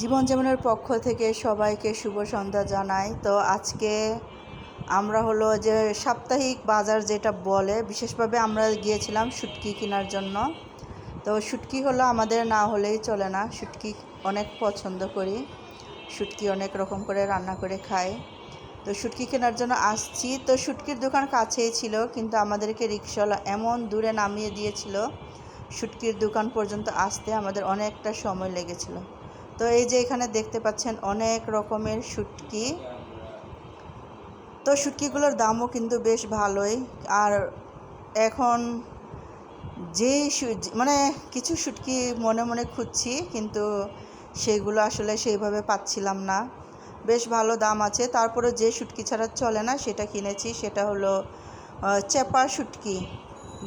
জীবন যেমনের পক্ষ থেকে সবাইকে শুভ সন্ধ্যা জানাই। তো আজকে আমরা হলো যে সাপ্তাহিক বাজার যেটা বলে, বিশেষভাবে আমরা গিয়েছিলাম শুটকি কেনার জন্য। তো শুটকি হলো আমাদের না হলেই চলে না, শুটকি অনেক পছন্দ করি। শুটকি অনেক রকম করে রান্না করে খাই। তো শুটকি কেনার জন্য আসছি। তো শুটকির দোকান কাছেই ছিল, কিন্তু আমাদেরকে রিক্সাওয়ালা এমন দূরে নামিয়ে দিয়েছিল, শুটকির দোকান পর্যন্ত আসতে আমাদের অনেকটা সময় লেগেছিল। তো এই যে এখানে দেখতে পাচ্ছেন অনেক রকমের শুটকি। তো শুটকিগুলোর দামও কিন্তু বেশ ভালোই। আর এখন যে মানে কিছু শুটকি মনে মনে খুঁজছি, কিন্তু সেইগুলো আসলে সেইভাবে পাচ্ছিলাম না। বেশ ভালো দাম আছে। তারপরে যে শুটকি ছাড়া চলে না, সেটা কিনেছি। সেটা হলো চেপা শুটকি।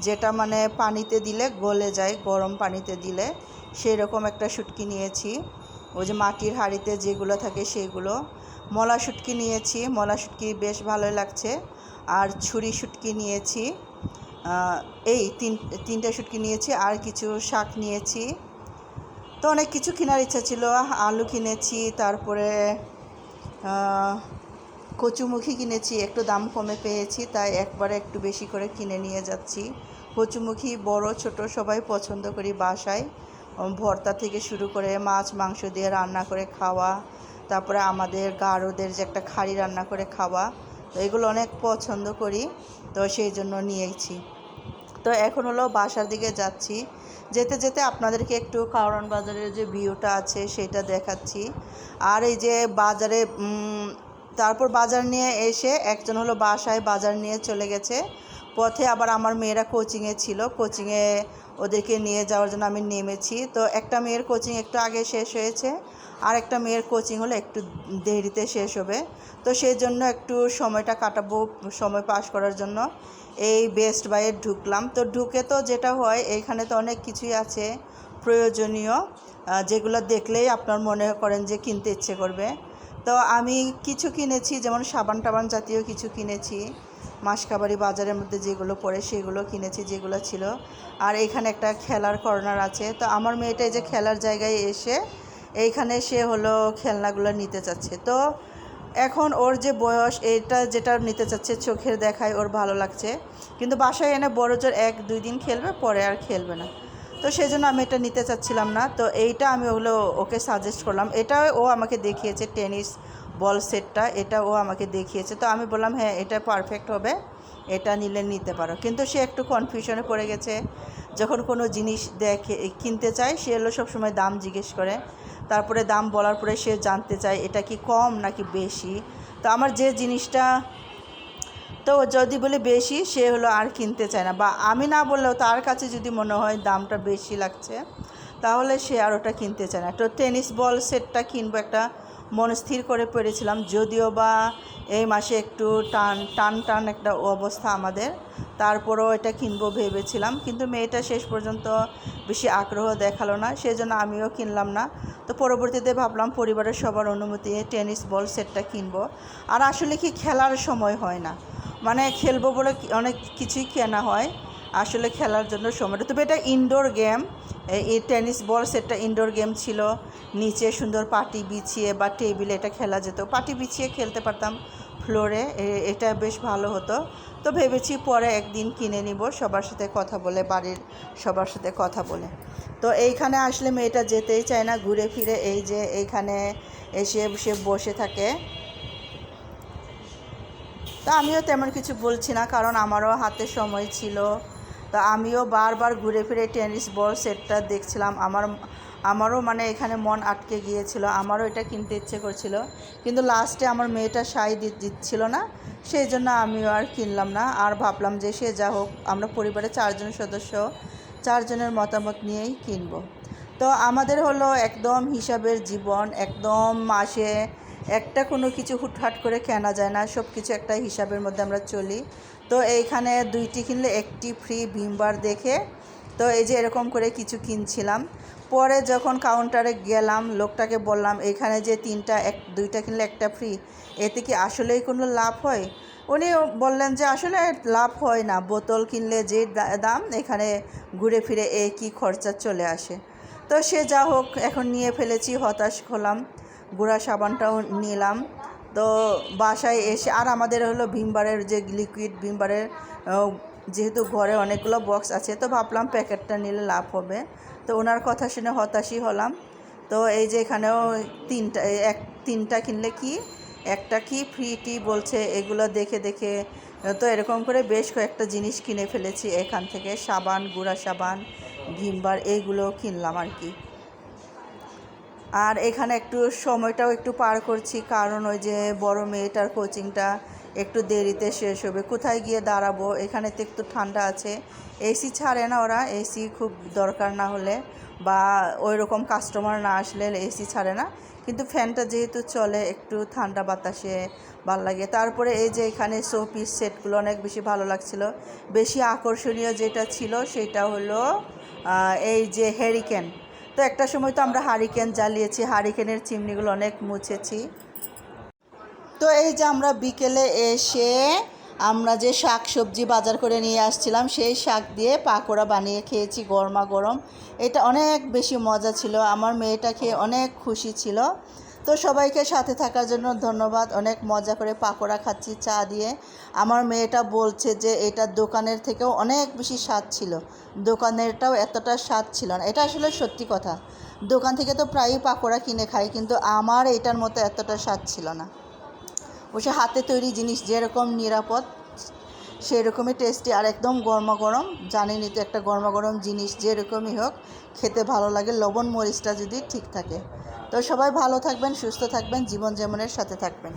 যেটা মানে পানিতে দিলে গলে যায়, গরম পানিতে দিলে। সেই রকম একটা শুটকি নিয়েছি। ওই যে মাটির হাঁড়িতে যেগুলো থাকে সেগুলো। মলা শুটকি নিয়েছি, মলা শুটকি বেশ ভালোই লাগছে। আর ছুরি শুটকি নিয়েছি। এই তিন, তিনটা শুটকি নিয়েছি, আর কিছু শাক নিয়েছি। তো অনেক কিছু কেনার ইচ্ছা ছিল, আলু কিনেছি, তারপরে কচুমুখী কিনেছি, একটু দাম কমে পেয়েছি, তাই একবারে একটু বেশি করে কিনে নিয়ে যাচ্ছি। কচুমুখী বড়, ছোট সবাই পছন্দ করি বাসায়। ভর্তা থেকে শুরু করে মাছ, মাংস দিয়ে রান্না করে খাওয়া, তারপরে আমাদের গারোদের যে একটা খাড়ি রান্না করে খাওয়া, তো এগুলো অনেক পছন্দ করি, তো সেই জন্য নিয়েছি। তো এখন হলো বাসার দিকে যাচ্ছি। যেতে যেতে আপনাদেরকে একটু কারণ বাজারের যে ভিউটা আছে সেটা দেখাচ্ছি। আর এই যে বাজারে তারপর বাজার নিয়ে এসে একজন হলো বাসায় বাজার নিয়ে চলে গেছে। পথে আবার আমার মেয়েরা কোচিংয়ে ছিল। কোচিংয়ে ওদেরকে নিয়ে যাওয়ার জন্য আমি নেমেছি। তো একটা মেয়ের কোচিং একটু আগে শেষ হয়েছে, আর একটা মেয়ের কোচিং হলো একটু দেরিতে শেষ হবে। তো সেই জন্য একটু সময়টা কাটাবো, সময় পাস করার জন্য। এই বেস্ট বাইয়ে ঢুকলাম। তো ঢুকে তো যেটা হয় এইখানে তো অনেক কিছুই আছে প্রয়োজনীয় যেগুলো দেখলেই আপনার মনে করেন যে কিনতে ইচ্ছে করবে। তো আমি কিছু কিনেছি, যেমন সাবান টাবান জাতীয় কিছু কিনেছি। মাসকাবাড়ি বাজারের মধ্যে যেগুলো পড়ে সেগুলো কিনেছি, যেগুলো ছিল। আর এখানে একটা খেলার কর্নার আছে। তো আমার মেয়েটা এই যে খেলার জায়গায় এসে এইখানে সে হলো খেলনাগুলো নিতে চাচ্ছে। তো এখন ওর যে বয়স, এটা যেটা নিতে চাচ্ছে চোখের দেখায় ওর ভালো লাগছে। কিন্তু বাসায় এনে বড় জোর এক, দুই দিন খেলবে, পরে আর খেলবে না। তো সেই জন্য আমি এটা নিতে চাচ্ছিলাম না। তো এইটা আমি ওগুলো ওকে সাজেস্ট করলাম। এটা ও আমাকে দেখিয়েছে, টেনিস বল সেটটা, এটা ও আমাকে দেখিয়েছে। তো আমি বললাম হ্যাঁ এটা পারফেক্ট হবে। এটা নিলে নিতে পারো। কিন্তু সে একটু কনফিউশনে পড়ে গেছে। যখন কোনো জিনিস দেখে, কিনতে চায়, সে হলো সবসময় দাম জিজ্ঞেস করে। তারপরে দাম বলার পরে সে জানতে চায়, এটা কি কম নাকি বেশি? তো আমার যে জিনিসটা, তো যদি বলে বেশি, সে হলো আর কিনতে চায় না। বা আমি না বললেও তার কাছে যদি মনে হয় দামটা বেশি লাগছে, তাহলে সে আর ওটা কিনতে চায় না। তো টেনিস বল সেটটা কিনবো একটা মন স্থির করে পড়েছিলাম, যদিও বা এই মাসে একটু টান টান টান একটা অবস্থা আমাদের। তারপরেও এটা কিনবো ভেবেছিলাম, কিন্তু মেয়েটা শেষ পর্যন্ত বেশি আগ্রহ দেখাল না, সেজন্য আমিও কিনলাম না। তো পরবর্তীতে ভাবলাম পরিবারের সবার অনুমতি টেনিস বল সেটটা কিনবো। আর আসলে কি খেলার সময় হয় না। মানে খেলব বলে অনেক কিছুই কেনা হয়। আসলে খেলার জন্য সময়টা তবে এটা ইনডোর গেম এই টেনিস বল সেটটা ইনডোর গেম ছিল। নিচে সুন্দর পাটি বিছিয়ে বা টেবিলে এটা খেলা যেত। পাটি বিছিয়ে খেলতে পারতাম ফ্লোরে এটা বেশ ভালো হতো। তো ভেবেছি পরে একদিন কিনে নিব। সবার সাথে কথা বলে, বাড়ির সবার সাথে কথা বলে। তো এইখানে আসলে মেয়েটা যেতেই চায় না, ঘুরে ফিরে এই যে এইখানে এসে সে বসে থাকে। তা আমিও তেমন কিছু বলছি না, কারণ আমারও হাতে সময় ছিল। তা আমিও বারবার ঘুরে ফিরে টেনিস বল সেটটা দেখছিলাম। আমার, আমারও মানে এখানে মন আটকে গিয়েছিল। আমারও এটা কিনতে ইচ্ছে করছিল। কিন্তু লাস্টে আমার মেয়েটা সাই দিচ্ছিল না। সেই জন্য আমিও আর কিনলাম না। আর ভাবলাম যে সে যা হোক, আমরা পরিবারের চারজন সদস্য, চারজনের মতামত নিয়েই কিনবো। তো আমাদের হলো একদম হিসাবের জীবন, একদম মাসে একটা কোনো কিছু হুটহাট করে কেনা যায় না। সব কিছু একটা হিসাবের মধ্যে আমরা চলি। তো এইখানে দুইটি কিনলে একটি ফ্রি ভিমবার দেখে। তো এই যে এরকম করে কিছু কিনছিলাম। পরে যখন কাউন্টারে গেলাম, লোকটাকে বললাম, এখানে যে তিনটা, এক, দুইটা কিনলে একটা ফ্রি এতে কি আসলেই কোনো লাভ হয়? উনি বললেন যে, আসলে লাভ হয় না। বোতল কিনলে যে দাম, এখানে ঘুরে ফিরে একই খরচা চলে আসে? তো সে যা হোক, এখন নিয়ে ফেলেছি, হতাশ হলাম। গুঁড়া সাবানটাও নিলাম। তো বাসায় এসে, আর আমাদের হলো ভিমবারের যে লিকুইড ভিমবারের যেহেতু ঘরে অনেকগুলো বক্স আছে, তো ভাবলাম প্যাকেটটা নিলে লাভ হবে। তো ওনার কথা শুনে হতাশই হলাম। তো এই যে এখানেও তিনটা, এক, তিনটা কিনলে কি? একটা কি ফ্রি টি বলছে, এগুলো দেখে দেখে, তো এরকম করে বেশ কয়েকটা জিনিস কিনে ফেলেছি এখান থেকে। সাবান, গুঁড়া সাবান, ভিমবার এইগুলো কিনলাম আর কি। আর এখানে একটু সময়টাও একটু পার করছি, কারণ ওই যে বড় মেয়েটার কোচিংটা একটু দেরিতে শেষ হবে। কোথায় গিয়ে দাঁড়াবো? এখানে তো একটু ঠান্ডা আছে। এসি ছাড়ে না ওরা এসি খুব দরকার না হলে বা ওই রকম কাস্টমার না আসলে এসি ছাড়ে না। কিন্তু ফ্যানটা যেহেতু চলে, একটু ঠান্ডা বাতাসে ভালো লাগে। তারপরে এই যে এখানে শো পিস সেটগুলো অনেক বেশি ভালো লাগছিল। বেশি আকর্ষণীয় যেটা ছিল সেটা হলো এই যে হ্যারিকেন তো একটা সময় তো আমরা হারিকেন জ্বালিয়েছি, হারিকেনের চিমনিগুলো অনেক মুছেছি। তো এই যে আমরা বিকেলে এসে আমরা যে শাক সবজি বাজার করে নিয়ে আসছিলাম, সেই শাক দিয়ে পাকোড়া বানিয়ে খেয়েছি গরমা গরম এটা অনেক বেশি মজা ছিল, আমার মেয়েটা খেয়ে অনেক খুশি ছিল। তো সবাইকে সাথে থাকার জন্য ধন্যবাদ। অনেক মজা করে পাকোড়া খাচ্ছি চা দিয়ে। আমার মেয়েটা বলছে যে এটা দোকানের থেকেও অনেক বেশি স্বাদ ছিল। দোকানেরটাও এতটা স্বাদ ছিল না। এটা আসলে সত্যি কথা। দোকান থেকে তো প্রায়ই পাকোড়া কিনে খাই, কিন্তু আমার এটার মতো এতটা স্বাদ ছিল না। বসে হাতে তৈরি জিনিস যেরকম নিরাপদ সেই রকমই টেস্টি আর একদম গরমা গরম। জানেনই তো একটা গরমা গরম জিনিস যেরকমই হোক, খেতে ভালো লাগে। লবণ মরিচটা যদি ঠিক থাকে। তো সবাই ভালো থাকবেন সুস্থ থাকবেন জীবন যেমনের সাথে থাকবেন।